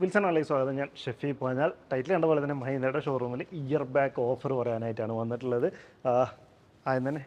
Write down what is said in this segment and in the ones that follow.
Wilson അല്ലേ സ്വാഗതം. ഞാൻ ഷെഫി പാഞ്ഞാൽ ടൈറ്റിൽ കണ്ട പോലെ തന്നെ മഹീന്ദ്രയുടെ ഷോറൂമിൽ ഇയർ ബാക്ക് ഓഫർ പറയാനായിട്ടാണ് വന്നിട്ടുള്ളത്. ആദ്യം തന്നെ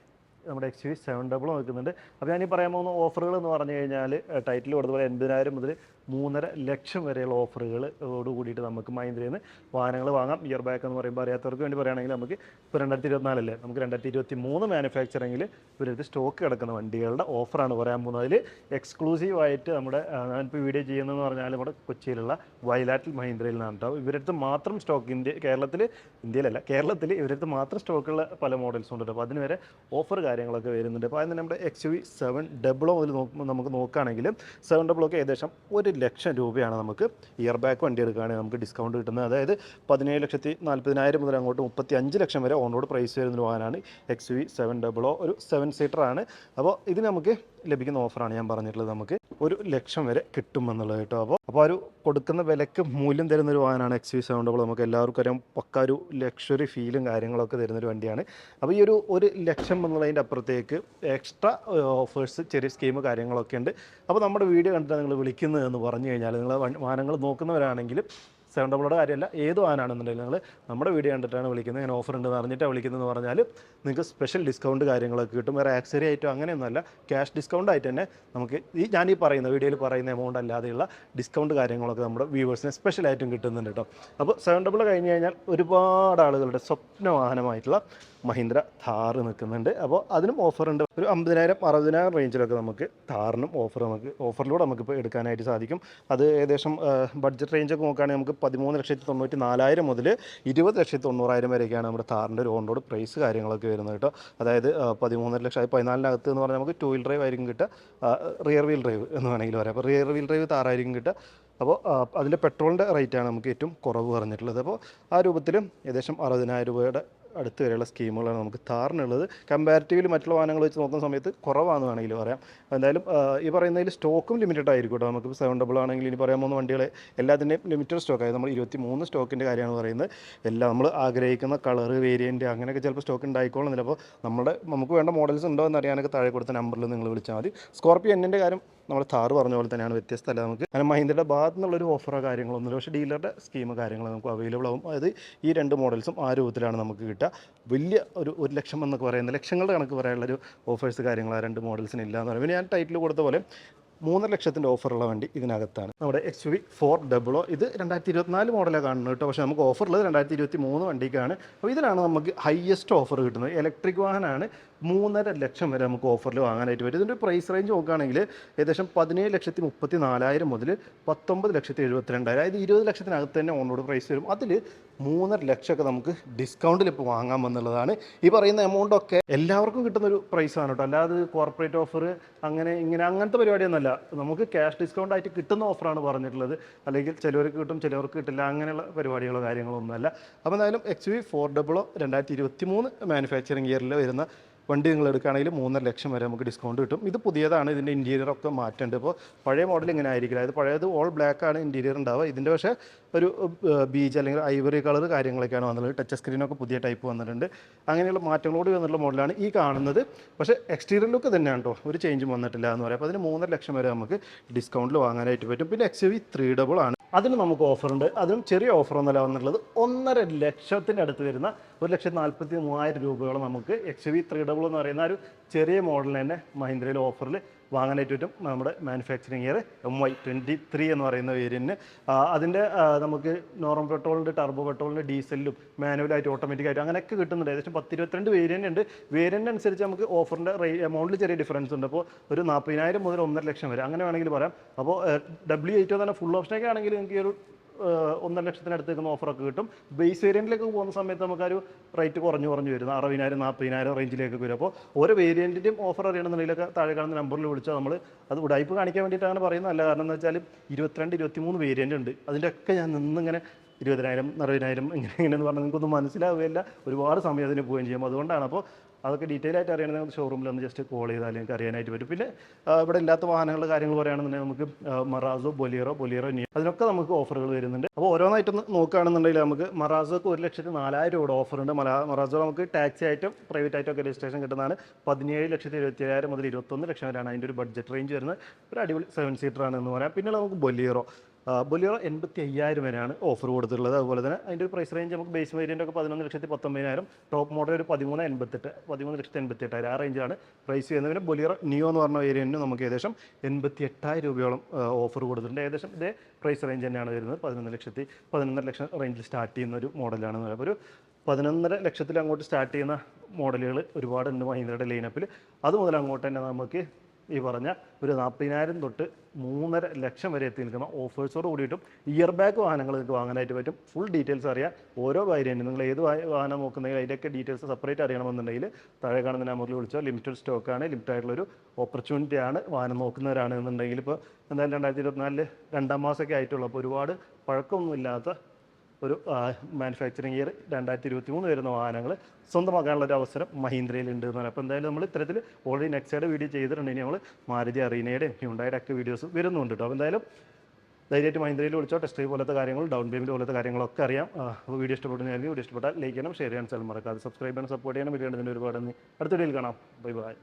നമ്മുടെ എക്സ് വി സെവൻ ഡബിൾ നോക്കുന്നുണ്ട് അപ്പോൾ ഞാൻ പറയാൻ പോകുന്ന ഓഫറുകൾ എന്ന് പറഞ്ഞു കഴിഞ്ഞാൽ ടൈറ്റിൽ കൊടുത്തപോലെ എൺപതിനായിരം മുതൽ മൂന്നര ലക്ഷം വരെയുള്ള ഓഫറുകൾ ഓട് കൂടിയിട്ട് നമുക്ക് മൈന്ദ്രയിൽ നിന്ന് വാഹനങ്ങൾ വാങ്ങാം. ഇയർ ബാക്ക് എന്ന് പറയുമ്പോൾ അറിയാത്തവർക്ക് വേണ്ടി പറയുകയാണെങ്കിൽ നമുക്ക് ഇപ്പോൾ രണ്ടായിരത്തി ഇരുപത്തിനാലല്ലേ നമുക്ക് രണ്ടായിരത്തി ഇരുപത്തി മൂന്ന് മാനുഫാക്ചറിങ്ങിൽ ഇവരടുത്ത് സ്റ്റോക്ക് കിടക്കുന്ന വണ്ടികളുടെ ഓഫറാണ് പറയാൻ പോകുന്നത്. അതിൽ എക്സ്ക്ലൂസീവ് ആയിട്ട് നമ്മുടെ ഞാനിപ്പോൾ വീഡിയോ ചെയ്യുന്നതെന്ന് പറഞ്ഞാൽ നമ്മുടെ കൊച്ചിയിലുള്ള വയലാറ്റിൽ മഹീന്ദ്രയിൽ നിന്നാണ് കേട്ടോ ഇവരടുത്ത് മാത്രം സ്റ്റോക്ക് ഇന്ത്യ കേരളത്തിൽ ഇന്ത്യയിലല്ല കേരളത്തിൽ ഇവരടുത്ത് മാത്രം സ്റ്റോക്കുള്ള പല മോഡൽസും ഉണ്ട് അപ്പോൾ അതിന് വരെ ഓഫർ കാര്യങ്ങളൊക്കെ വരുന്നുണ്ട്. അപ്പോൾ അതിന് നമ്മുടെ എക്സ് വി സെവൻ ഡബിളോ അതിൽ നോക്കുമ്പോൾ നമുക്ക് നോക്കുകയാണെങ്കിൽ സെവൻ ഡബിളൊക്കെ ഏകദേശം ഒരു ലക്ഷം രൂപയാണ് നമുക്ക് ഇയർ ബാക്ക് വണ്ടി എടുക്കുകയാണെങ്കിൽ നമുക്ക് ഡിസ്കൗണ്ട് കിട്ടുന്നത്. അതായത് പതിനേഴ് ലക്ഷത്തി നാൽപ്പതിനായിരം മുതൽ അങ്ങോട്ട് മുപ്പത്തി അഞ്ച് ലക്ഷം വരെ ഓൺ റോഡ് പ്രൈസ് വരുന്ന വാഹനമാണ് എക്സ് വി സെവൻ ഡബിളോ ഒരു സെവൻ സീറ്ററാണ് അപ്പോൾ ഇത് നമുക്ക് ലഭിക്കുന്ന ഓഫറാണ് ഞാൻ പറഞ്ഞിട്ടുള്ളത് നമുക്ക്. ഒരു ലക്ഷം വരെ കിട്ടുമെന്നുള്ളത് കേട്ടോ. അപ്പോൾ അപ്പോൾ ഒരു കൊടുക്കുന്ന വിലക്ക് മൂല്യം തരുന്ന ഒരു വാഹനമാണ് എക്സ് വി സെവൻ ഡബിൾ നമുക്ക് എല്ലാവർക്കും അറിയാം. പക്ക ഒരു ലക്ഷറി ഫീലും കാര്യങ്ങളൊക്കെ തരുന്നൊരു വണ്ടിയാണ്. അപ്പോൾ ഈ ഒരു ഒരു ലക്ഷം എന്നുള്ളതിന്റെ അപ്പുറത്തേക്ക് എക്സ്ട്രാ ഓഫേഴ്സ് ചെറിയ സ്കീം കാര്യങ്ങളൊക്കെ ഉണ്ട്. അപ്പോൾ നമ്മുടെ വീഡിയോ കണ്ടിട്ട് നിങ്ങൾ വിളിക്കുന്നത് എന്ന് പറഞ്ഞു കഴിഞ്ഞാൽ നിങ്ങൾ വാഹനങ്ങൾ നോക്കുന്നവരാണെങ്കിൽ സെവൻ ഡബിളുടെ കാര്യമല്ല ഏത് വാഹനമാണെന്നുണ്ടെങ്കിലും നിങ്ങൾ നമ്മുടെ വീഡിയോ കണ്ടിട്ടാണ് വിളിക്കുന്നത്. ഞാൻ ഓഫർ ഉണ്ടെന്ന് അറിഞ്ഞിട്ടാണ് വിളിക്കുന്നതെന്ന് പറഞ്ഞാൽ നിങ്ങൾക്ക് സ്പെഷ്യൽ ഡിസ്കൗണ്ട് കാര്യങ്ങളൊക്കെ കിട്ടും. വേറെ ആക്സറി ആയിട്ടോ അങ്ങനെയൊന്നുമല്ല ക്യാഷ് ഡിസ്കൗണ്ട് ആയിട്ട് തന്നെ നമുക്ക് ഈ ഞാൻ ഈ പറയുന്ന വീഡിയോയിൽ പറയുന്ന എമൗണ്ട് അല്ലാതെയുള്ള ഡിസ്കൗണ്ട് കാര്യങ്ങളൊക്കെ നമ്മുടെ വ്യൂവേഴ്സിന് സ്പെഷ്യലായിട്ടും കിട്ടുന്നുണ്ട് കേട്ടോ. അപ്പോൾ സെവൻ ഡബിൾ കഴിഞ്ഞ് കഴിഞ്ഞാൽ ഒരുപാട് ആളുകളുടെ സ്വപ്ന വാഹനമായിട്ടുള്ള മഹീന്ദ്ര ഥാർ നിൽക്കുന്നുണ്ട്. അപ്പോൾ അതിനും ഓഫറുണ്ട് ഒരു അമ്പതിനായിരം അറുപതിനായിരം റേഞ്ചിലൊക്കെ നമുക്ക് താറിനും ഓഫർ നമുക്ക് ഓഫറിലൂടെ നമുക്കിപ്പോൾ എടുക്കാനായിട്ട് സാധിക്കും. അത് ഏകദേശം ബഡ്ജറ്റ് റേഞ്ചൊക്കെ നോക്കുകയാണെങ്കിൽ നമുക്ക് പതിമൂന്ന് ലക്ഷത്തി തൊണ്ണൂറ്റി നാലായിരം മുതൽ ഇരുപത് ലക്ഷത്തി തൊണ്ണൂറായിരം വരെയൊക്കെയാണ് നമ്മുടെ താറിന്റെ ഒരു ഓൺ റോഡ് പ്രൈസ് കാര്യങ്ങളൊക്കെ വരുന്നത് കേട്ടോ. അതായത് പതിമൂന്നര ലക്ഷം അത് പതിനാലിനകത്ത് എന്ന് പറഞ്ഞാൽ നമുക്ക് ടു വീൽ ഡ്രൈവ് ആയിരിക്കും കിട്ടുക. റിയർ വീൽ ഡ്രൈവ് എന്ന് വേണമെങ്കിൽ പറയാം. അപ്പോൾ റിയർ വീൽ ഡ്രൈവ് താറായിരിക്കും കിട്ടുക. അപ്പോൾ അതിന്റെ പെട്രോളിന്റെ റേറ്റാണ് നമുക്ക് ഏറ്റവും കുറവ് പറഞ്ഞിട്ടുള്ളത്. അപ്പോൾ ആ രൂപത്തിൽ ഏകദേശം അറുപതിനായിരം രൂപയുടെ അടുത്ത് വരെയുള്ള സ്കീമുകളാണ് നമുക്ക് താറിനുള്ളത്. കമ്പാരിറ്റീവ്ലി മറ്റുള്ള വാഹനങ്ങൾ വെച്ച് നോക്കുന്ന സമയത്ത് കുറവാണെന്ന് വേണമെങ്കിൽ പറയാം. എന്തായാലും ഈ പറയുന്നതിൽ സ്റ്റോക്കും ലിമിറ്റഡ് ആയിരിക്കും കേട്ടോ. നമുക്ക് സെവൻ ഡബിൾ ആണെങ്കിൽ ഇനി പറയാൻ പോകുന്ന വണ്ടികളെ എല്ലാത്തിന്റെയും ലിമിറ്റഡ് സ്റ്റോക്ക് ആയത് നമ്മൾ ഇരുപത്തി മൂന്ന് സ്റ്റോക്കിന്റെ കാര്യമാണ് പറയുന്നത്. എല്ലാം നമ്മൾ ആഗ്രഹിക്കുന്ന കളർ വേരിയന്റ് അങ്ങനെയൊക്കെ ചിലപ്പോൾ സ്റ്റോക്ക് ഉണ്ടായിക്കോളുന്നില്ല. അപ്പോൾ നമ്മുടെ നമുക്ക് വേണ്ട മോഡൽസ് ഉണ്ടോ എന്ന് അറിയാനൊക്കെ താഴെ കൊടുത്ത നമ്പറിൽ നിങ്ങൾ വിളിച്ചാൽ മതി. സ്കോർപ്പിയോ എന്നിന്റെ കാര്യം നമ്മൾ താറ് പറഞ്ഞ പോലെ തന്നെയാണ് വ്യത്യസ്തമല്ല നമുക്ക് അങ്ങനെ മഹീന്ദ്രയുടെ ഭാഗത്തു നിന്നുള്ളൊരു ഓഫറോ കാര്യങ്ങളൊന്നുമില്ല പക്ഷേ ഡീലറുടെ സ്കീം കാര്യങ്ങൾ നമുക്ക് അവൈലബിൾ ആവും. അതായത് ഈ രണ്ട് മോഡൽസും ആ രൂപത്തിലാണ് നമുക്ക് കിട്ടുക. വലിയ ഒരു ഒരു ലക്ഷം എന്നൊക്കെ പറയുന്ന ലക്ഷങ്ങളുടെ കണക്ക് പറയാനുള്ള ഒരു ഓഫേഴ്സ് കാര്യങ്ങൾ ആ രണ്ട് മോഡൽസിന് ഇല്ല എന്ന് പറയുമ്പോൾ ഞാൻ ടൈറ്റിൽ കൊടുത്ത പോലെ മൂന്നര ലക്ഷത്തിന്റെ ഓഫറുള്ള വണ്ടി ഇതിനകത്താണ്. നമ്മുടെ എക്സ് വി ഫോർ ഡബിളോ ഇത് രണ്ടായിരത്തി ഇരുപത്തിനാല് മോഡലാണ് കാണുന്നത് കേട്ടോ. പക്ഷേ നമുക്ക് ഓഫറുള്ളത് രണ്ടായിരത്തി ഇരുപത്തി മൂന്ന് വണ്ടിക്കാണ്. അപ്പോൾ ഇതിലാണ് നമുക്ക് ഹയസ്റ്റ് ഓഫർ കിട്ടുന്നത്. ഇലക്ട്രിക് വാഹനമാണ് മൂന്നര ലക്ഷം വരെ നമുക്ക് ഓഫറിൽ വാങ്ങാനായിട്ട് വരും ഇതിന്റെ പ്രൈസ് റേഞ്ച് നോക്കുകയാണെങ്കിൽ ഏകദേശം പതിനേഴ് ലക്ഷത്തി മുപ്പത്തി നാലായിരം മുതൽ പത്തൊമ്പത് ലക്ഷത്തി എഴുപത്തിരണ്ടായിരം. അതായത് ഇരുപത് ലക്ഷത്തിനകത്ത് തന്നെ ഓൺറോഡ് പ്രൈസ് വരും. അതിൽ മൂന്നര ലക്ഷമൊക്കെ നമുക്ക് ഡിസ്കൗണ്ടിൽ ഇപ്പോൾ വാങ്ങാമെന്നുള്ളതാണ് ഈ പറയുന്ന എമൗണ്ടൊക്കെ എല്ലാവർക്കും കിട്ടുന്ന ഒരു പ്രൈസാണ് കേട്ടോ. അല്ലാതെ കോർപ്പറേറ്റ് ഓഫർ അങ്ങനെ ഇങ്ങനെ അങ്ങനത്തെ പരിപാടിയൊന്നുമല്ല. നമുക്ക് ക്യാഷ് ഡിസ്കൗണ്ട് ആയിട്ട് കിട്ടുന്ന ഓഫറാണ് പറഞ്ഞിട്ടുള്ളത്. അല്ലെങ്കിൽ ചിലവർക്ക് കിട്ടും ചിലവർക്ക് കിട്ടില്ല. അങ്ങനെയുള്ള പരിപാടികളോ കാര്യങ്ങളോ ഒന്നുമല്ല. അപ്പോൾ എന്തായാലും എക്സ് വി ഫോർ ഡബിളോ രണ്ടായിരത്തി ഇരുപത്തി മൂന്ന് മാനുഫാക്ചറിങ് ഇയറിൽ വരുന്ന വണ്ടി നിങ്ങൾ എടുക്കുകയാണെങ്കിൽ മൂന്നര ലക്ഷം വരെ നമുക്ക് ഡിസ്കൗണ്ട് കിട്ടും. ഇത് പുതിയതാണ് ഇതിന്റെ ഇന്റീരിയർ ഒക്കെ മാറ്റേണ്ടത് ഇപ്പോൾ പഴയ മോഡൽ ഇങ്ങനെ ആയിരിക്കില്ല. അതായത് പഴയത് ഓൾ ബ്ലാക്ക് ആണ് ഇന്റീരിയർ ഉണ്ടാവുക. ഇതിന്റെ പക്ഷേ ഒരു ബീച്ച് അല്ലെങ്കിൽ ഐവറി കളർ കാര്യങ്ങളൊക്കെയാണ് വന്നിട്ടുള്ളത്. ടച്ച് സ്ക്രീനൊക്കെ പുതിയ ടൈപ്പ് വന്നിട്ടുണ്ട്. അങ്ങനെയുള്ള മാറ്റങ്ങളോട് വന്നിട്ടുള്ള മോഡലാണ് ഈ കാണുന്നത്. പക്ഷേ എക്സ്റ്റീരിയർ ലുക്ക് തന്നെയാണ് കേട്ടോ. ഒരു ചേഞ്ചും വന്നിട്ടില്ല എന്ന് പറയാം. അപ്പോൾ അതിന് മൂന്നര ലക്ഷം വരെ നമുക്ക് ഡിസ്കൗണ്ടിൽ വാങ്ങാനായിട്ട് പറ്റും. പിന്നെ എക്സ് വി ത്രീ ഡബിൾ ആണ്. അതിന് നമുക്ക് ഓഫറുണ്ട്. അതിനും ചെറിയ ഓഫർ ഒന്നല്ല വന്നിട്ടുള്ളത്. ഒന്നര ലക്ഷത്തിന്റെ അടുത്ത് വരുന്ന ഒരു ലക്ഷത്തി നാൽപ്പത്തി മൂവായിരം രൂപയോളം നമുക്ക് എക്സ് വി ത്രീ ഡബിൾ എന്ന് പറയുന്ന ഒരു ചെറിയ മോഡലിന് തന്നെ മഹീന്ദ്രയിൽ ഓഫറിൽ വാങ്ങാനായിട്ട് പറ്റും നമ്മുടെ manufacturing year M Y twenty three എന്ന് പറയുന്ന വേരിയന്റിന് അതിന്റെ നമുക്ക് നോർമൽ പെട്രോളിന്റെ ടർബോ പെട്രോളിന്റെ ഡീസലിലും മാനുവലായിട്ട് ഓട്ടോമാറ്റിക്കായിട്ട് അങ്ങനെയൊക്കെ കിട്ടുന്നുണ്ട്. ഏകദേശം പത്ത് ഇരുപത്തിരണ്ട് വേരിയന്റ് ഉണ്ട്. വേരിയന്റ് അനുസരിച്ച് നമുക്ക് ഓഫറിന്റെ റേ എമൗണ്ടിൽ ചെറിയ ഡിഫറൻസ് ഉണ്ട്. അപ്പോൾ ഒരു നാൽപ്പതിനായിരം മുതൽ ഒന്നര ലക്ഷം വരെ. അങ്ങനെ വേണമെങ്കിൽ പറയാം. അപ്പോൾ ഡബ്ല്യു എയ്റ്റോ തന്നെ ഫുൾ ഓപ്ഷനൊക്കെ ആണെങ്കിൽ നിങ്ങൾക്ക് ഈ ഒരു ഒന്നര ലക്ഷത്തിനടുത്ത് നിൽക്കുന്ന ഓഫറൊക്കെ കിട്ടും. ബേസ് വേരിയന്റിലേക്ക് പോകുന്ന സമയത്ത് നമുക്കൊരു റേറ്റ് കുറഞ്ഞു കുറഞ്ഞു വരും. അറുപതിനായിരം നാൽപ്പതിനായിരം റേഞ്ചിലേക്ക് വരും. അപ്പോൾ ഓരോ വേരിയന്റിന്റെയും ഓഫർ അറിയണമെന്നുണ്ടെങ്കിലൊക്കെ താഴെ കാണുന്ന നമ്പറിൽ വിളിച്ചാൽ നമ്മൾ അത് ഉടായ്പ് കാണിക്കാൻ വേണ്ടിയിട്ടാണ് പറയുന്നത്. അല്ല കാരണം എന്ന് വെച്ചാൽ ഇരുപത്തിരണ്ട് ഇരുപത്തിമൂന്ന് വേരിയന്റ് ഉണ്ട്. അതിന്റെയൊക്കെ ഞാൻ നിന്നിങ്ങനെ ഇരുപതിനായിരം അറുപതിനായിരം ഇങ്ങനെ ഇങ്ങനെ ഇങ്ങനെയെന്ന് പറഞ്ഞാൽ നിങ്ങൾക്കൊന്നും മനസ്സിലാവുകയില്ല. ഒരുപാട് സമയം അതിന് പോവുകയും ചെയ്യും. അതുകൊണ്ടാണ് അപ്പോൾ അതൊക്കെ ഡീറ്റെയിൽ ആയിട്ട് അറിയണമെങ്കിൽ ഷോറൂമിൽ ഒന്ന് ജസ്റ്റ് കോൾ ചെയ്താൽ നിങ്ങൾക്ക് അറിയാനായിട്ട് പറ്റും. പിന്നെ ഇവിടെ ഇല്ലാത്ത വാഹനങ്ങളുടെ കാര്യങ്ങൾ പറയുകയാണെന്നുണ്ടെങ്കിൽ നമുക്ക് മറാസോ ബൊലിയറോ ബൊലിയറോ നിയോ അതിനൊക്കെ നമുക്ക് ഓഫറുകൾ വരുന്നുണ്ട്. അപ്പോൾ ഓരോന്നായിട്ടൊന്ന് നോക്കുകയാണെന്നുണ്ടെങ്കിൽ നമുക്ക് മറാസോക്ക് ഒരു ലക്ഷത്തി നാലായിരം രൂപയുടെ ഓഫറുണ്ട് മറാസോ നമുക്ക് ടാക്സി ആയിട്ടും പ്രൈവറ്റ് ആയിട്ടും ഒക്കെ രജിസ്ട്രേഷൻ കിട്ടുന്നതാണ്. പതിനേഴ് ലക്ഷത്തി എഴുപത്തി ഏഴായിരം മുതൽ ഇരുപത്തൊന്ന് ലക്ഷം വരെയാണ് അതിന്റെ ഒരു ബഡ്ജറ്റ് റേഞ്ച് വരുന്നത്. ഒരു അടിപൊളി സെവൻ ആണ് എന്ന് പറയാം. പിന്നെ നമുക്ക് ബൊലിയറോ ബൊലിയോ എൺപത്തി അയ്യായിരം വരെയാണ് ഓഫർ കൊടുത്തിട്ടുള്ളത്. അതുപോലെ തന്നെ അതിന്റെ ഒരു പ്രൈസ് റേഞ്ച് നമുക്ക് ബേസ് വേരിയന്റ് ഒക്കെ പതിനൊന്ന് ലക്ഷത്തി പത്തൊമ്പതിനായിരം ടോപ്പ് മോഡൽ ഒരു പതിമൂന്ന് എൺപത്തെട്ട് പതിമൂന്ന് ലക്ഷത്തി എൺപത്തി എട്ടായിരം ആ റേഞ്ചാണ് പ്രൈസ് ചെയ്യുന്നത് പിന്നെ ബൊലിയോ നിയോ എന്ന് പറഞ്ഞ വേരിയന്റിന് നമുക്ക് ഏകദേശം എൺപത്തി എട്ടായിരം രൂപയോളം ഓഫർ കൊടുത്തിട്ടുണ്ട്. ഏകദേശം ഇതേ പ്രൈസ് റേഞ്ച് തന്നെയാണ് വരുന്നത്. പതിനൊന്ന് ലക്ഷത്തി പതിനൊന്നര ലക്ഷം റേഞ്ചിൽ സ്റ്റാർട്ട് ചെയ്യുന്ന ഒരു മോഡലാണ് അപ്പോൾ ഒരു പതിനൊന്നര ലക്ഷത്തിൽ അങ്ങോട്ട് സ്റ്റാർട്ട് ചെയ്യുന്ന മോഡലുകൾ ഒരുപാടുണ്ട് മഹീന്ദ്രയുടെ ലൈനപ്പിൽ അത് മുതൽ അങ്ങോട്ട് തന്നെ നമുക്ക് ഈ പറഞ്ഞ ഒരു നാൽപ്പതിനായിരം തൊട്ട് മൂന്നര ലക്ഷം വരെ എത്തി നിൽക്കുന്ന ഓഫേഴ്സോട് കൂടിയിട്ടും ഇയർ ബാക്ക് വാഹനങ്ങൾ നിങ്ങൾക്ക് വാങ്ങാനായിട്ട് പറ്റും. ഫുൾ ഡീറ്റെയിൽസ് അറിയാം ഓരോ വേരിയന്റ് നിങ്ങൾ ഏത് വാഹനം നോക്കുന്നെങ്കിൽ അതിന്റെയൊക്കെ ഡീറ്റെയിൽസ് സെപ്പറേറ്റ് അറിയണമെന്നുണ്ടെങ്കിൽ താഴെ കാണുന്ന നമ്പറിൽ വിളിച്ചോ ലിമിറ്റഡ് സ്റ്റോക്കാണ് ലിമിറ്റഡ് ആയിട്ടുള്ളൊരു ഓപ്പർച്യൂണിറ്റി ആണ് വാഹനം നോക്കുന്നവരാണ് എന്നുണ്ടെങ്കിൽ ഇപ്പോൾ എന്തായാലും രണ്ടായിരത്തി ഇരുപത്തിനാലിൽ രണ്ടാം മാസമൊക്കെ ആയിട്ടുള്ളൂ അപ്പോൾ ഒരുപാട് പഴക്കമൊന്നുമില്ലാത്ത ഒരു മാനുഫാക്ചറിങ് ഇയർ രണ്ടായിരത്തി ഇരുപത്തി മൂന്ന് വരുന്ന വാഹനങ്ങൾ സ്വന്തമാക്കാനുള്ള ഒരു അവസരം മഹീന്ദ്രയിൽ ഉണ്ട് എന്നാണ് അപ്പോൾ എന്തായാലും നമ്മൾ ഇത്തരത്തിൽ ഓൾറെഡി നെക്സ്റ്റ് വീഡിയോ ചെയ്തിട്ടുണ്ട്. ഇനി നമ്മൾ മാരുതി അറീനയുടെയും ഹ്യുണ്ടായുടെ ഒക്കെ വീഡിയോസ് വരുന്നുണ്ട് കേട്ടോ അപ്പോൾ എന്തായാലും ധൈര്യമായിട്ട് മഹീന്ദ്രയിൽ വിളിച്ചോ ടെസ്റ്റ് ഡ്രൈവ് പോലത്തെ കാര്യങ്ങൾ ഡൗൺ പേയ്മെന്റ് പോലത്തെ കാര്യങ്ങളൊക്കെ അറിയാം. അപ്പോൾ വീഡിയോ ഇഷ്ടപ്പെടുന്നതായിരിക്കും വീഡിയോ ഇഷ്ടപ്പെട്ടാൽ ലൈക്ക് ചെയ്യണം ഷെയർ ചെയ്യണം സ്ഥലം മറക്കാതെ സബ്സ്ക്രൈബ് ചെയ്യണം സപ്പോർട്ട് ചെയ്യണം വീഡിയോ ഒരുപാട് അടുത്ത വീഡിയോയിൽ കാണാം. Bye bye